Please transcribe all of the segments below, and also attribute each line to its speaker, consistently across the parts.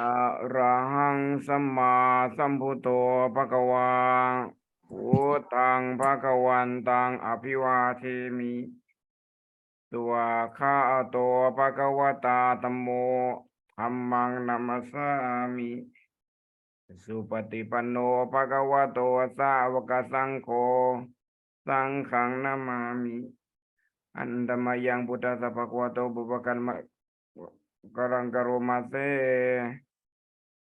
Speaker 1: อะระหังสัมมาสัมพุทโธภะคะวาพุทธังภะคะวันตังอภิวาเทมิตัวข้าโตภะคะวตาธัมโมธัมมังนัมสามิสุปฏิปันโนภะคะวะโตสาวกสังโฆสังฆังนามามิอันตมายังพุทธสสะภะคะวะโตบุปกันมะกรังกโรมาเซ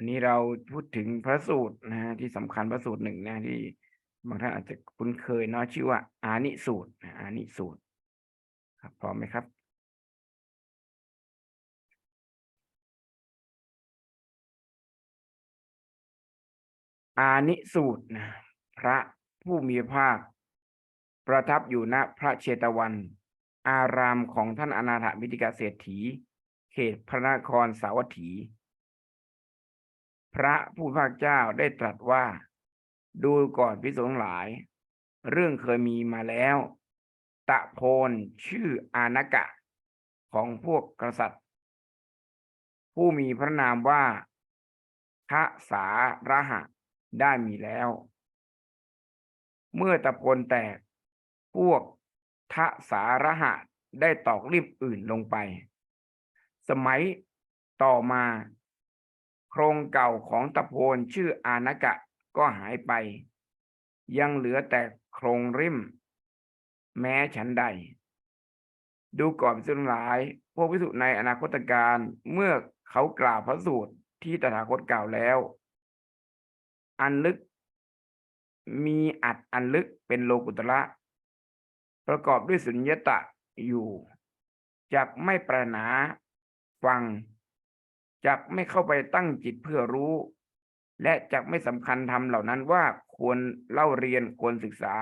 Speaker 1: อันนี้เราพูดถึงพระสูตรนะฮะที่สำคัญพระสูตรหนึ่งนะที่บางท่านอาจจะคุ้นเคยเนาะชื่อว่า อานิสูตรนะอานิสูตรครับพร้อมไหมครับ อานิสูตรนะพระผู้มีพระภาค ประทับอยู่ณพระเชตวัน อารามของท่านอนาถมิติกาเศรษฐี เขตพระนครสาวัตถี พระผู้ภาคเจ้าได้ตรัสว่า ดูก่อนพิสงหลาย เรื่องเคยมีมาแล้ว ตะโพนชื่ออานกะ ของพวกกษัตริย์ ผู้มีพระนามว่าพระสาระหะได้มีแล้ว เมื่อตะโพนแตก พวกทะสาระหะได้ตอกริบอื่นลงไป สมัยต่อมา รงเก่าของตะโพนชื่ออานกะก็หายไป ยังเหลือแต่โครงริม แม้ฉันใด ดูก่อนพิสุทหลาย พวกพิสุในอนาคตการเมื่อเขากล่าวพระสูตรที่ตถาคตกล่าวแล้ว อันลึก มีอัดอันลึกเป็นโลกุตระประกอบด้วยสุญญตะอยู่ จักไม่ปรารถนาฟัง จักไม่เข้าไปตั้งจิตเพื่อรู้ และจักไม่สำคัญธรรมเหล่านั้นว่าควรเล่าเรียนควรศึกษา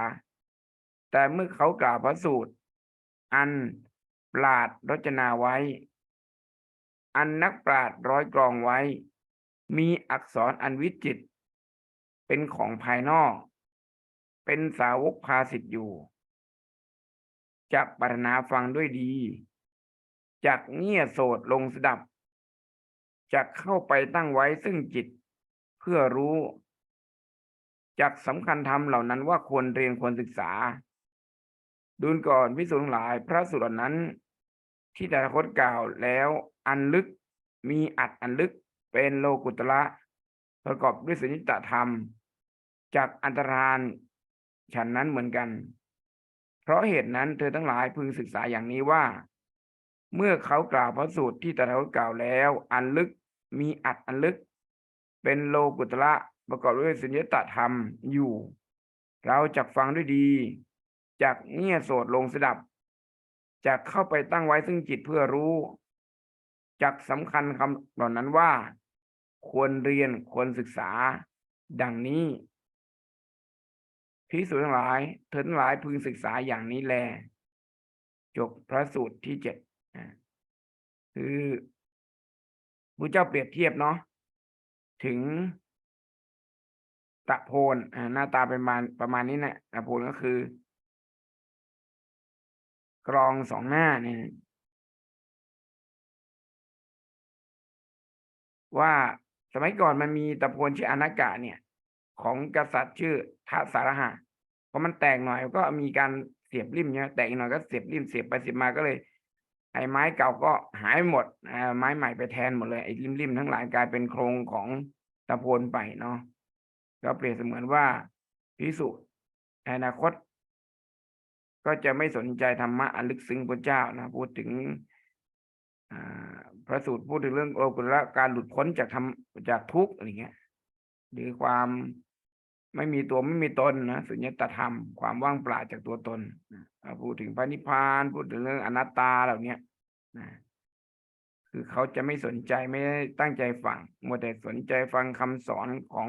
Speaker 1: แต่เมื่อเขากล่าวพระสูตร อันปราดรจนาไว้ อันนักปราดร้อยกรองไว้ มีอักษรอันวิจิต เป็นของภายนอก เป็นสาวกภาสิทธิ์อยู่จะปรารถนาฟังด้วยดีจากเงี่ยโสดลงสดับ จะเข้าไปตั้งไว้ซึ่งจิตเพื่อรู้จากสำคัญธรรมเหล่านั้นว่าควรเรียนควรศึกษา ดูนก่อนพิสูจน์หลายพระสุรนั้น ที่แต่คตกล่าวแล้วอันลึกมีอัดอันลึกเป็นโลกุตระประกอบด้วยสุนิตธรรม จากอันตรานฉันนั้นเหมือนกัน เพราะเหตุนั้นเธอทั้งหลายพึงศึกษาอย่างนี้ว่า เมื่อเขากล่าวพระสูตรที่ตถาคตกล่าวแล้ว อันลึกมีอัดอันลึก เป็นโลกุตระประกอบด้วยสุญญตธรรมอยู่ เราจะฟังด้วยดี จากเงี่ยโสดลงสดับจะเข้าไปตั้งไว้ซึ่งจิตเพื่อรู้จากสำคัญคำเหล่านั้นว่า ควรเรียนควรศึกษา ดังนี้พิสูจน์ทั้งหลาย เธอทั้งหลายพึงศึกษาอย่างนี้แล จบพระสูตรที่เจ็ด คือพระเจ้าเปรียบเทียบเนาะถึงตะโพนหน้าตาเป็นประมาณประมาณนี้นะตะโพนก็คือกรองสองหน้าเนี่ยว่าสมัยก่อนมันมีตะโพนชื่ออานากะเนี่ย ของกษัตริย์ชื่อทัสารหะพอมันแตกหน่อยก็มีการเสียบริมเนี่ยแตกหน่อยก็เสียบริมเสียบไปเสียบมาก็เลย ไอ้ไม้เก่าก็หายหมดไม้ใหม่ไปแทนหมดเลยไอ้ริมริมทั้งหลายกลายเป็นโครงของตะโพนไปเนาะก็เปรียบเสมือนว่าพิสุอนาคต ก็จะไม่สนใจธรรมะอันลึกซึ้งพระเจ้านะพูดถึงพระสูตรพูดถึงเรื่องโลกุตระการหลุดพ้นจากทำจากทุกข์อะไรเงี้ยหรือความ ไม่มีตัวไม่มีตนนะสุญญตธรรมความว่างเปล่าจากตัวตนพูดถึงพระนิพพานพูดถึงเรื่องอนัตตาเหล่านี้นะคือเขาจะไม่สนใจไม่ได้ตั้งใจฟังมัวแต่สนใจฟังคำสอนของ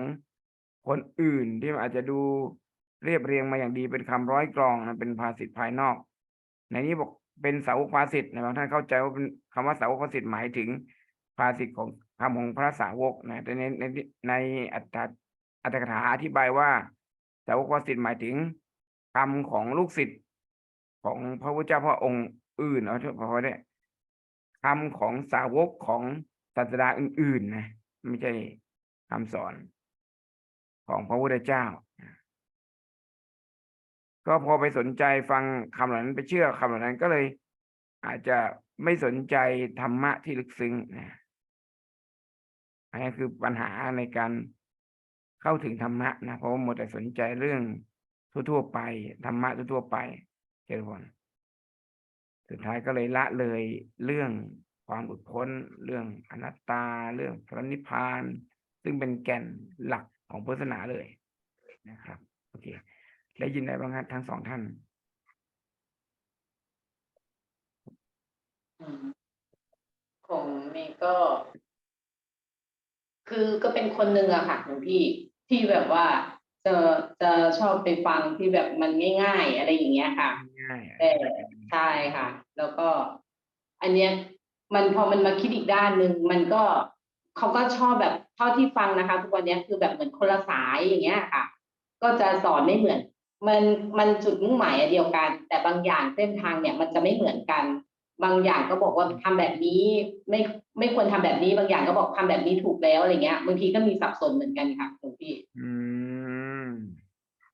Speaker 1: คนอื่นที่อาจจะดูเรียบเรียงมาอย่างดีเป็นคำร้อยกรองนะเป็นภาษิตภายนอก ในนี้บอกเป็นสาวกภาษิตนะบางท่านเข้าใจว่าเป็นคำว่าสาวกภาษิตหมายถึงภาษิตของคำของพระสาวกนะแต่ในในในอัตถ อัตถกถาอธิบายว่าสาวกภาษิตหมายถึงคำของลูกศิษย์ของพระพุทธเจ้าพระองค์อื่นเอาเถอะพอได้คำของสาวกของศาสดาอื่นๆนะไม่ใช่คำสอนของพระพุทธเจ้า ก็พอไปสนใจฟังคำเหล่านั้นไปเชื่อคำเหล่านั้นก็เลย อาจจะไม่สนใจธรรมะที่ลึกซึ้งนะอันนี้คือปัญหาในการ เข้าถึงธรรมะนะเพราะว่าหมดแต่สนใจเรื่องทั่วๆไปธรรมะทั่วๆไปเจริญพรสุดท้ายก็เลยละเลยเรื่องความอุดพ้นเรื่องอนัตตา เรื่องพระนิพพาน ซึ่งเป็นแก่นหลักของพุทธศาสนาเลยนะครับโอเคได้ยินได้บ้างครับทั้งสองท่าน
Speaker 2: อืมของเมย์ก็ คือก็เป็นคนหนึ่งอะค่ะหลวงพี่ ที่แบบว่าจะจะชอบไปฟังที่แบบมันง่าย ๆ อะไรอย่างเงี้ยค่ะ
Speaker 1: ง่ายๆอะ
Speaker 2: แต่ใช่ค่ะ แล้วก็ อันเนี้ยมันพอมันมาคิดอีกด้านหนึ่งมันก็เขาก็ชอบแบบเท่าที่ฟังนะคะ ทุกวันเนี้ยคือแบบเหมือนคนละสายอย่างเงี้ยค่ะ ก็จะสอนไม่เหมือน มันมันจุดมุ่งหมายอันเดียวกัน แต่บางอย่างเส้นทางเนี่ยมันจะไม่เหมือนกัน บางอย่างก็บอกว่าทำแบบนี้ไม่ไม่ควรทำแบบนี้ บางอย่างก็บอกทำแบบนี้ถูกแล้วอะไรเงี้ยบางทีก็มีสับสนเหมือนกันค่ะหลวงพี่
Speaker 1: อืม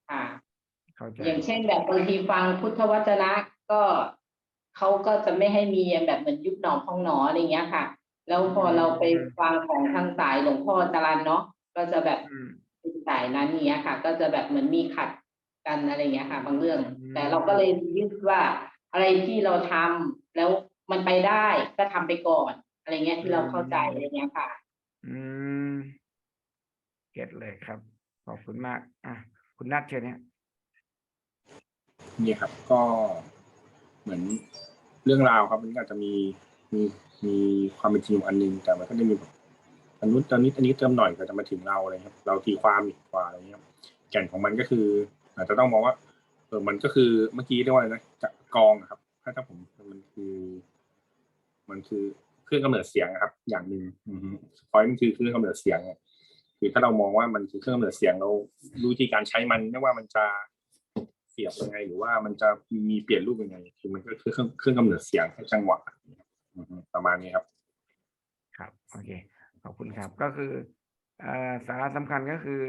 Speaker 2: ค่ะ
Speaker 1: เข้าใจ
Speaker 2: อย่างเช่นแบบบางทีฟังพุทธวจนะก็เขาก็จะไม่ให้มีแบบเหมือนยุบหนอพองหนออะไรเงี้ยค่ะ แล้วพอเราไปฟังของทางสายหลวงพ่อจรันเนาะก็จะแบบ
Speaker 1: อืม
Speaker 2: เป็นสายนั้นเนี้ยค่ะ ก็จะแบบเหมือนมีขัดกันอะไรเงี้ยค่ะ บางเรื่อง
Speaker 1: อืม
Speaker 2: แต่เราก็เลยยึดว่า อะไรที่เราทำแล้วมันไปได้ก็ทำไปก่อน อะไรเงี้ยที่เราเข้าใจอะไรเงี้ยค่ะ
Speaker 1: อืมเก็ตเลยครับ ขอบคุณมาก อะ คุณนัทเชิญเนี่ย
Speaker 3: นี่ครับก็เหมือนเรื่องราวครับ มันก็อาจจะมีมีมีความเป็นจริงอยู่อันหนึงแต่มันก็จะมีแบบอันนู้นตอนนี้อันนี้เติมหน่อยก็จะมาถึงเราอะไรครับ เราตีความอีกกว่าอะไรเงี้ยครับแก่นของมันก็คือ อาจจะต้องมองว่าเออมันก็คือเมื่อกี้เรียกว่าอะไรนะจะ กองครับถ้าถ้าผมมันคือ มันคือเครื่องกำเนิดเสียงอะครับ อย่างหนึ่งพอยมันคือเครื่องกำเนิดเสียงคือถ้าเรามองว่ามันคือเครื่องกำเนิดเสียงเรารู้วิธีการใช้มันไม่ว่ามันจะเสียบยังไง หรือว่ามันจะมีเปลี่ยนรูปยังไง คือมันก็คือเครื่องเครื่องกำเนิดเสียงให้จังหวะประมาณนี้ครับ
Speaker 1: ครับโอเคขอบคุณครับ ก็คือเอ่อสาระสำคัญก็คือ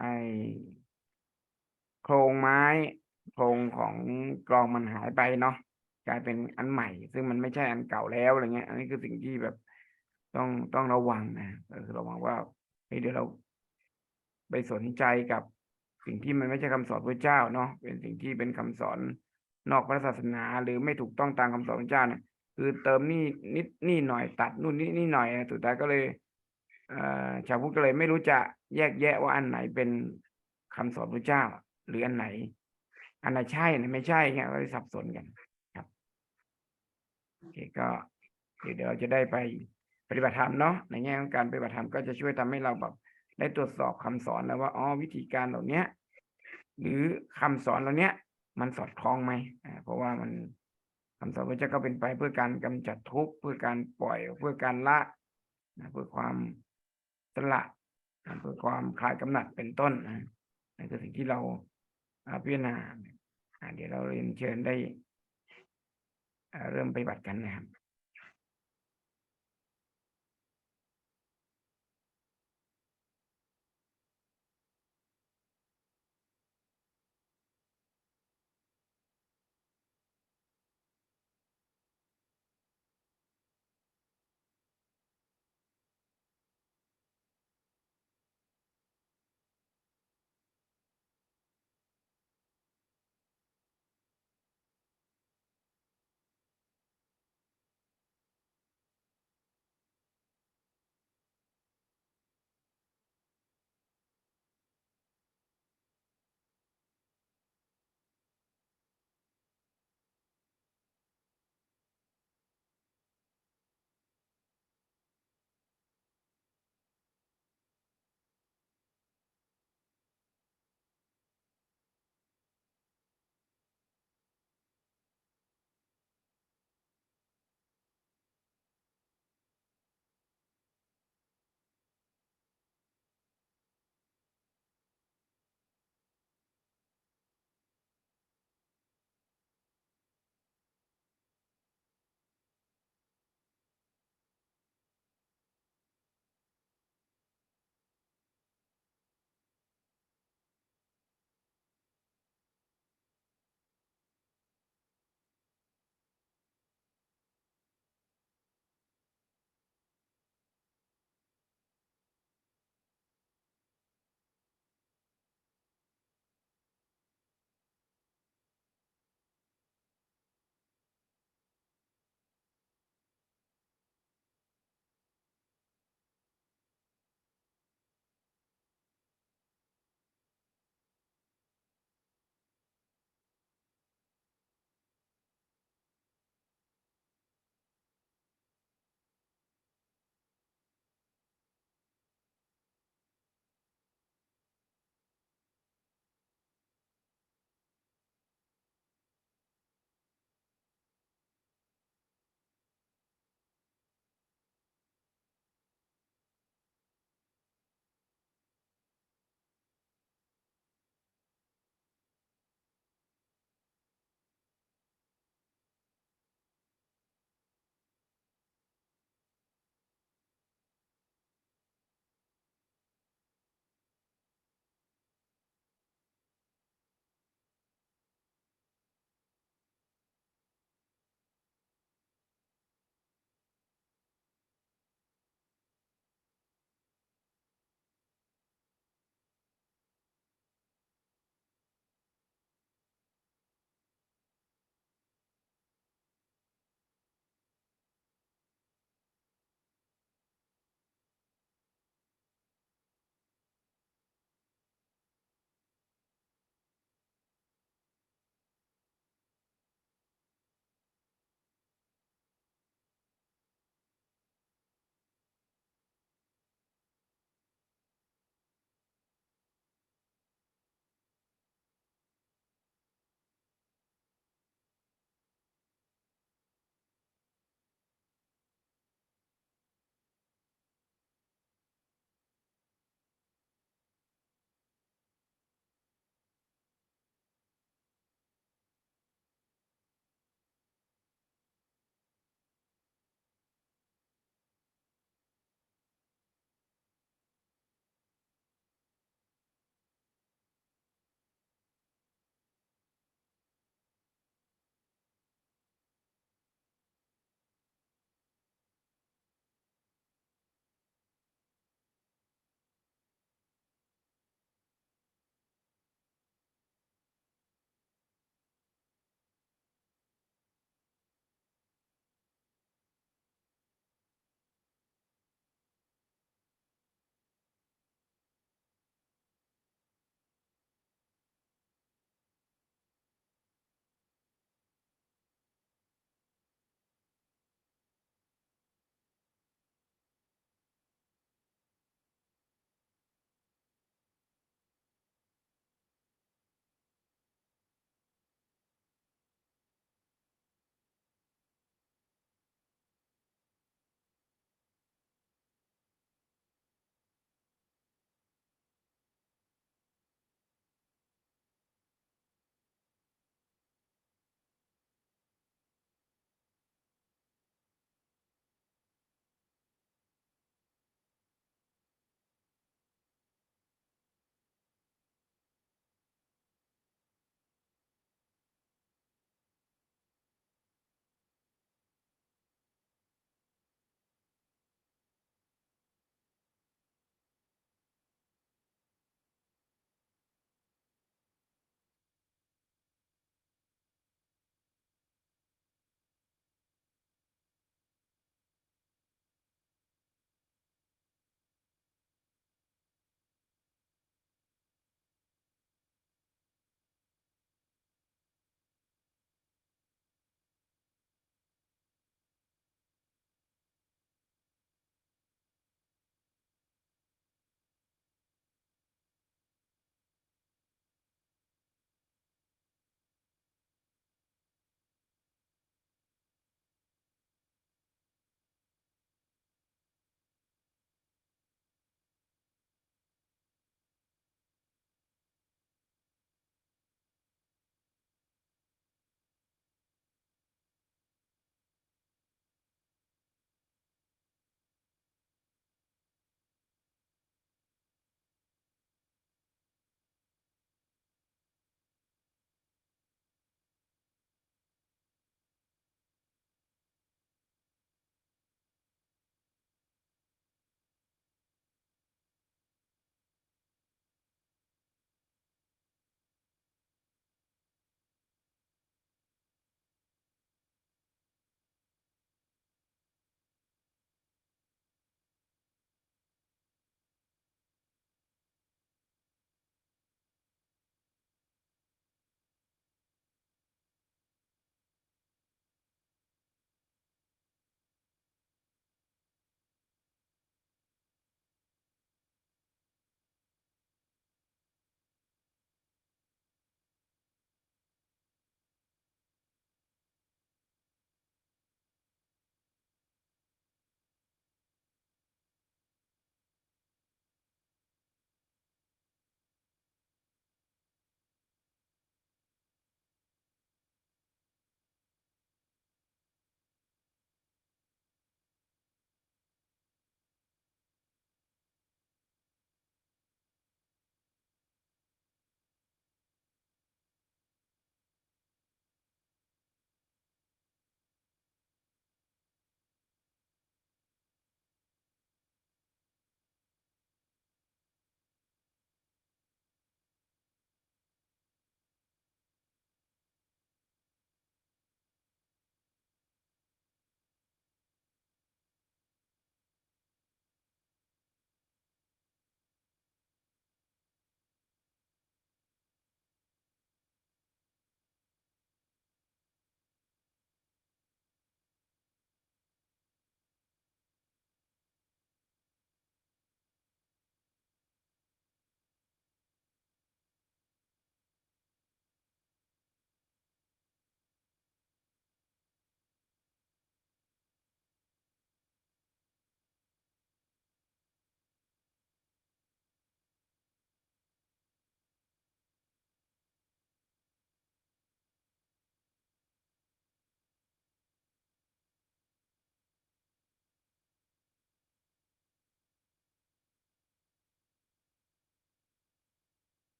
Speaker 1: ไอโครงไม้ โครงของกลองมันหายไปเนาะกลายเป็นอันใหม่ ซึ่งมันไม่ใช่อันเก่าแล้วอะไรเงี้ย อันนี้คือสิ่งที่แบบต้องต้องระวังนะคือระวังว่าเฮ้ยเดี๋ยวเรา ไปสนใจกับสิ่งที่มันไม่ใช่คำสอนพระเจ้าเนาะเป็นสิ่งที่เป็นคำสอนนอกพระศาสนา หรือไม่ถูกต้องตามคำสอนพระเจ้าเนี่ยคือเติมนี่นิดนี่หน่อยตัดนู่นนี่นี่หน่อยสุดท้ายก็เลยเอ่อชาวพุทธก็เลยไม่รู้จะแยกแยะว่าอันไหนเป็นคำสอนพระเจ้า หรืออันไหน อันไหนใช่อันไหนไม่ใช่เงี้ยก็เลยสับสนกันครับโอเคก็เดี๋ยวเราจะได้ไปปฏิบัติธรรมเนาะในแง่ของการปฏิบัติธรรมก็จะช่วยทำให้เราแบบได้ตรวจสอบคำสอนแล้วว่าอ๋อวิธีการเหล่าเนี้ย หรือคำสอนเหล่าเนี้ย มันสอดคล้องไหมอ่าเพราะว่ามันคำสอนพระเจ้าก็เป็นไปเพื่อการกำจัดทุกข์เพื่อการปล่อยเพื่อการละนะเพื่อความสละนะเพื่อความคลายกำหนัดเป็นต้นนะนั่นคือสิ่งที่เราพิจารณา เดี๋ยวเราเรียนเชิญได้เริ่มปฏิบัติกันนะครับ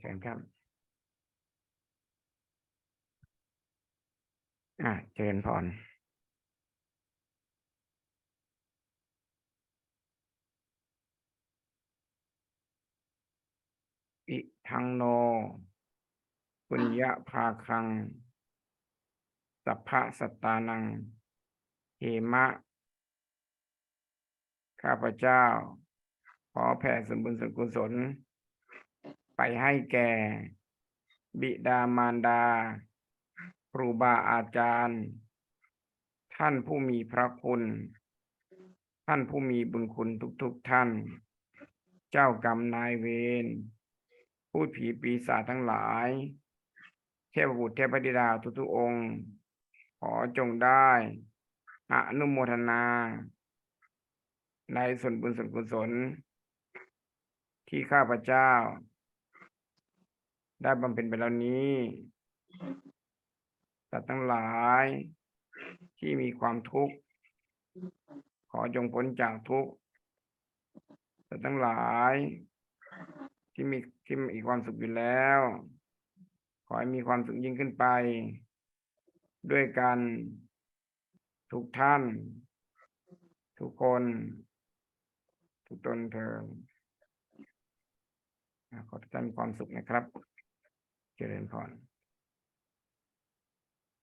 Speaker 1: เชิญครับอ่าเชิญพรอิทังโนปุญญาภาคัง สัพพะสัตตานังเหมะ ข้าพเจ้า ขอแผ่ส่วนบุญสกุศล ไปให้แก่ บิดามารดา ครูบาอาจารย์ ท่านผู้มีพระคุณ ท่านผู้มีบุญคุณทุกๆทท่าน เจ้ากรรมนายเวรพูดผีปีศาจทั้งหลาย เทพบุตรเทพธิดาทุกๆองค์ ขอจงได้อนุโมทนา ในส่วนบุญส่วนกุศลที่ข้าพเจ้า ได้บำเพ็ญไปแล้วนี้สัตว์ทั้งหลายที่มีความทุกข์ขอจงพ้นจากทุกข์สัตว์ทั้งหลายที่มีที่มีความสุขอยู่แล้ว ขอให้มีความสุขยิ่งขึ้นไป ด้วยกันทุกท่าน ทุกคน ทุกตนเธอญอ่าขอทุกท่านมีความสุขนะครับ เจริญพร